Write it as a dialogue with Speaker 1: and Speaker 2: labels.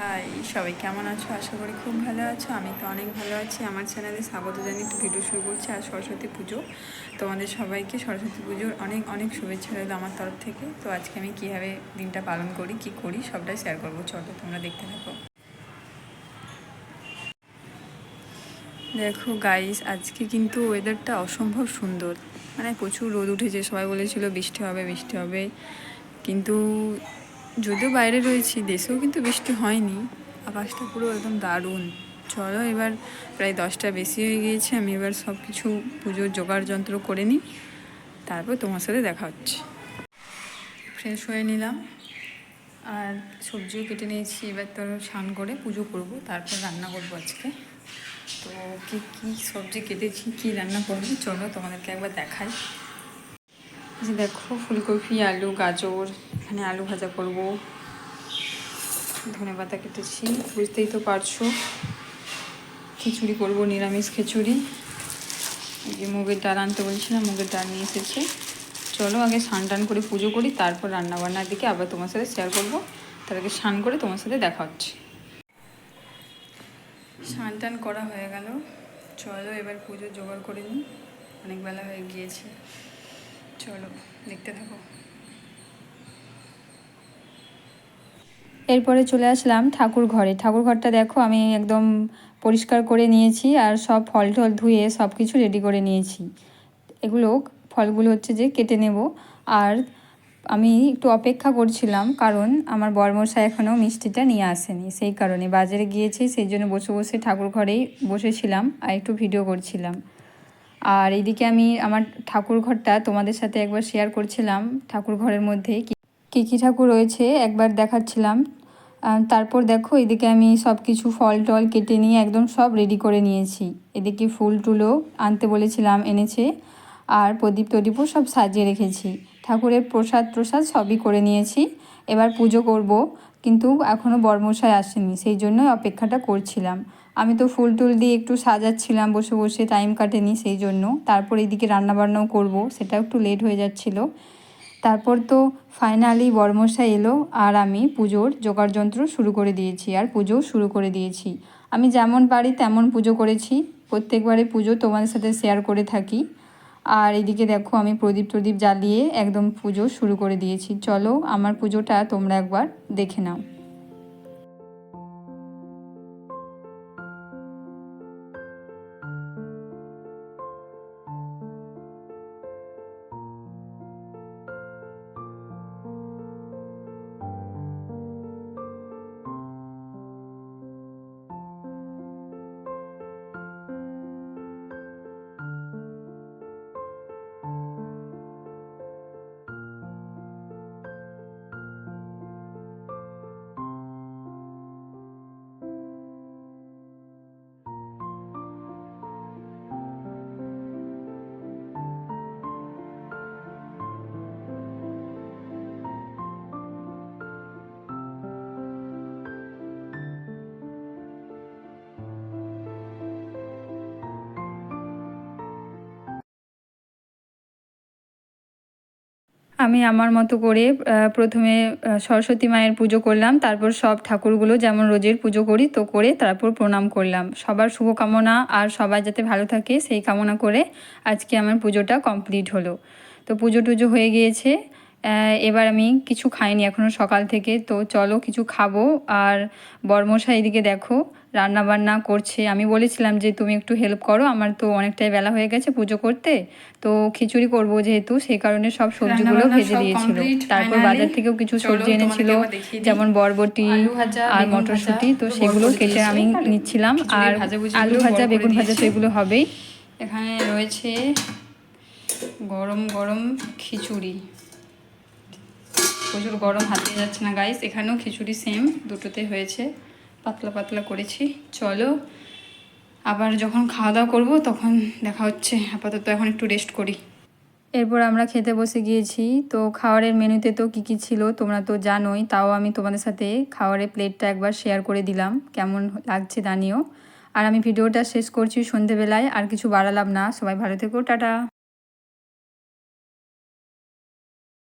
Speaker 1: High, সবাই কেমন আছো? আশা করি খুব ভালো আছো। আমি তো অনেক ভালো আছি। আমার চ্যানেলে স্বাগত জানিয়ে ভিডিও শুরু করছি আর সরস্বতী পুজো। তোমাদের সবাইকে সরস্বতী পুজোর অনেক অনেক শুভেচ্ছা রইল আমার তরফ থেকে। তো আজকে আমি কীভাবে দিনটা পালন করি, কি করি, সবটাই শেয়ার করব। চলো, তোমরা দেখতে থাকো। দেখো গাইস আজকে কিন্তু ওয়েদারটা অসম্ভব সুন্দর। মানে প্রচুর রোদ উঠেছে। সবাই বলেছিল বৃষ্টি হবে বৃষ্টি হবে। কিন্তু যদিও বাইরে রয়েছি, দেশেও কিন্তু বৃষ্টি হয়নি। আকাশটা পুরো একদম দারুণ। চলো এবার প্রায় দশটা বেশি হয়ে গিয়েছে, আমি এবার সব কিছু পুজোর জোগাড় যন্ত্র করে নিই। তারপর তোমার সাথে দেখা হচ্ছে। ফ্রেশ হয়ে নিলাম। আর সবজিও কেটে নিয়েছি, এবার তো স্নান করে পুজো করব, তারপর রান্না করব আজকে। তো কী কী সবজি কেটেছি, কী রান্না করব, চলো তোমাদেরকে একবার দেখাই। যে দেখো, ফুলকপি, আলু, গাজর, এখানে আলু ভাজা করব। ধনে পাতা কেটেছি, বুঝতেই তো পারছ। খিচুড়ি করব, নিরামিষ খিচুড়ি। যে মুগের ডাল আনতে বলছিলাম, মুগের ডাল নিয়ে এসেছে। চলো আগে স্নান টান করে পুজো করি, তারপর রান্না বান্নার দিকে আবার তোমার সাথে শেয়ার করব। তার আগে স্নান করে তোমার সাথে দেখা হচ্ছে। স্নান টান করা হয়ে গেল। চলো এবার পুজো জোগাড় করে নিই। অনেক বেলা হয়ে গিয়েছে। চলো, দেখতে থাকো।
Speaker 2: এরপরে চলে আসলাম ঠাকুর ঘরে। ঠাকুর ঘরটা দেখো, আমি একদম পরিষ্কার করে নিয়েছি আর সব ফল টল ধুয়ে সব কিছু রেডি করে নিয়েছি। এগুলো ফলগুলো হচ্ছে যে কেটে নেব। আর আমি একটু অপেক্ষা করছিলাম, কারণ আমার বরমশাই এখনও মিষ্টিটা নিয়ে আসেনি। সেই কারণে বাজারে গিয়েছি, সেই জন্য বসে বসে ঠাকুর ঘরেই বসেছিলাম আর একটু ভিডিও করছিলাম। আর এইদিকে আমি আমার ঠাকুর ঘরটা তোমাদের সাথে একবার শেয়ার করছিলাম, ঠাকুর ঘরের মধ্যে কী কী ঠাকুর রয়েছে একবার দেখাচ্ছিলাম। তারপর দেখো এদিকে আমি সব কিছু ফল টল কেটে নিয়ে একদম সব রেডি করে নিয়েছি। এদিকে ফুল টুলও আনতে বলেছিলাম এনেছে আর প্রদীপ টদীপও সব সাজিয়ে রেখেছি। ঠাকুরের প্রসাদ প্রসাদ সবই করে নিয়েছি। এবার পুজো করব। কিন্তু এখনও বর্মশাই আসেনি, সেই জন্য অপেক্ষাটা করছিলাম। আমি তো ফুল টুল দিয়ে একটু সাজাচ্ছিলাম, বসে বসে টাইম কাটেনি, সেই জন্য। তারপর এদিকে রান্নাবান্নাও করব সেটা একটু লেট হয়ে যাচ্ছিল। তারপর তো ফাইনালি বর্মশাই এলো আর আমি পুজোর জোগাড় যন্ত্র শুরু করে দিয়েছি, আর পুজোও শুরু করে দিয়েছি। আমি যেমন পারি তেমন পুজো করেছি। প্রত্যেকবারে পুজো তোমাদের সাথে শেয়ার করে থাকি। আর এদিকে দেখো আমি প্রদীপ টদীপ জ্বালিয়ে একদম পুজো শুরু করে দিয়েছি। চলো আমার পুজোটা তোমরা একবার দেখে নাও। আমি আমার মতো করে প্রথমে সরস্বতী মায়ের পুজো করলাম, তারপর সব ঠাকুরগুলো যেমন রোজের পুজো করি, তো করে তারপর প্রণাম করলাম। সবার শুভকামনা, আর সবাই যাতে ভালো থাকে, সেই কামনা করে আজকে আমার পুজোটা কমপ্লিট হলো। তো পুজো টুজো হয়ে গিয়েছে। এবার আমি কিছু খাইনি এখনও সকাল থেকে তো চলো কিছু খাব। আর বর্মশা এদিকে দেখো রান্না বান্না করছে। আমি বলেছিলাম যে তুমি একটু হেল্প করো আমার তো অনেকটাই বেলা হয়ে গেছে পুজো করতে। তো খিচুড়ি করব যেহেতু সেই কারণে সব সবজিগুলো ভেজে দিয়েছিল। তারপর বাজার থেকেও কিছু সবজি এনেছিল যেমন বরবটি আর মটরশুঁটি তো সেগুলো কেটে আমি নিচ্ছিলাম। আর আলু ভাজা বেগুন ভাজা সেগুলো হবেই
Speaker 1: এখানে রয়েছে গরম গরম খিচুড়ি। প্রচুর গরম, হাতে যাচ্ছে না। গাইস এখানেও খিচুড়ি সেম দুটোতে হয়েছে। পাতলা পাতলা করেছি। চলো, আবার যখন খাওয়া দাওয়া করব, তখন দেখা হচ্ছে। আপাতত এখন একটু রেস্ট করি।
Speaker 2: এরপর আমরা খেতে বসে গিয়েছি। তো খাওয়ারের মেনুতে তো কী কী ছিল, তোমরা তো জানোই। তাও আমি তোমাদের সাথে খাওয়ারের প্লেটটা একবার শেয়ার করে দিলাম। কেমন লাগছে জানিও। আর আমি ভিডিওটা শেষ করছি সন্ধেবেলায়, আর কিছু বাড়ালাম না। সবাই ভালো থেকো, টাটা।